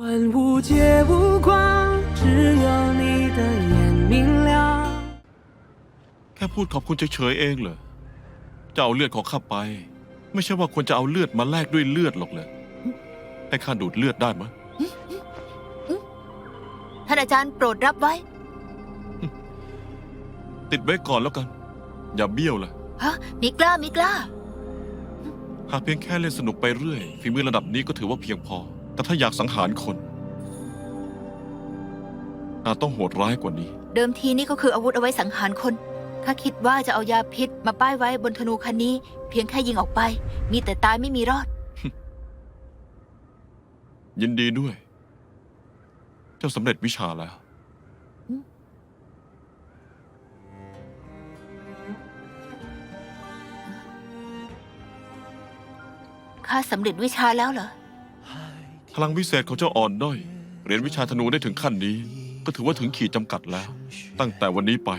万物皆无光，只有你的眼明亮。 แค่พูดขอบคุณเฉยๆเองเหรอจะเอาเลือดของข้าไป ไม่ใช่ว่าควรจะเอาเลือดมาแลกด้วยเลือดหรอกเลยให้ข้าดูดเลือดได้ไหมย ท่านอาจารย์โปรดรับไว้ ติดไว้ก่อนแล้วกัน อย่าเบี้ยวเลย ฮะ มีกล้า มีกล้า หากเพียงแค่เล่นสนุกไปเรื่อยฝีมือระดับนี้ก็ถือว่าเพียงพอ แต่ถ้าอยากสังหารคนอาจต้องโหดร้ายกว่านี้ เดิมทีนี่ก็คืออาวุธเอาไว้สังหารคน ข้าคิดว่าจะเอายาพิษมาป้ายไว้บนธนูคันนี้ เพียงแค่ยิงออกไป มีแต่ตายไม่มีรอด ยินดีด้วย เจ้าสำเร็จวิชาแล้ว ข้าสำเร็จวิชาแล้วเหรอ พลังวิเศษของเจ้าอ่อนด้อยเรียนวิชาธนูได้ถึงขั้นนี้ ก็ถือว่าถึงขีดจำกัดแล้ว ตั้งแต่วันนี้ไป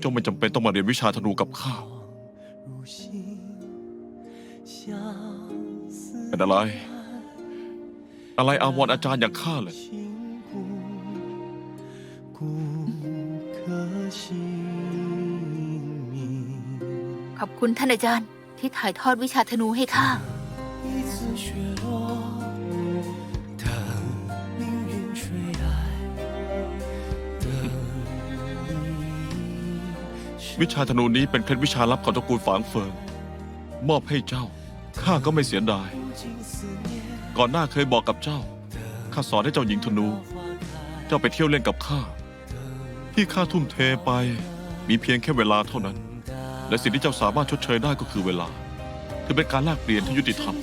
เจ้าไม่จำเป็นต้องมาเรียนวิชาธนูกับข้าเป็นอะไร อะไรอาวรอาจารย์อย่างข้าเลยขอบคุณท่านอาจารย์ ที่ถ่ายทอดวิชาธนูให้ข้า 次雪落，等命运吹来的你。 วิชาธนูนี้เป็นเคล็ดวิชาลับของตระกูลฝางเฟิง มอบให้เจ้า ข้าก็ไม่เสียดาย 不尽思念 ก่อนหน้าเคยบอกกับเจ้า ข้าสอนให้เจ้าหญิงธนู เจ้าไปเที่ยวเล่นกับข้า ที่ข้าทุ่มเทไป มีเพียงแค่เวลาเท่านั้น และสิ่งที่เจ้าสามารถชดเชยได้ก็คือเวลา ถือเป็นการแลกเปลี่ยนที่ยุติธรรม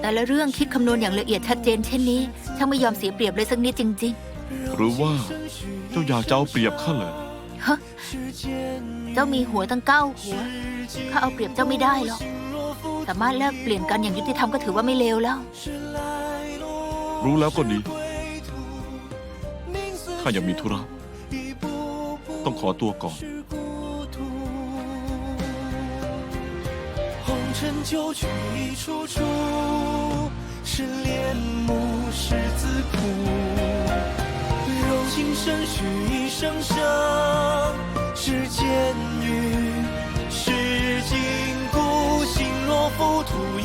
แต่ละเรื่องคิดคำนวณอย่างละเอียดชัดเจนเช่นนี้ช่างไม่ยอมเสียเปรียบเลยสักนิดจริงๆหรือว่าเจ้าอยากจะเอาเปรียบข้าเลยฮะ เจ้ามีหัวตั้งเก้าหัวข้าเอาเปรียบเจ้าไม่ได้หรอก สามารถแลกเปลี่ยนกันอย่างยุติธรรมก็ถือว่าไม่เลวแล้ว รู้แล้วก็ดีข้ายังมีธุระ ต้องขอตัวก่อน 红尘旧曲一处处，是恋慕是自苦，柔情深许一声声，是监狱，是禁锢，心若浮屠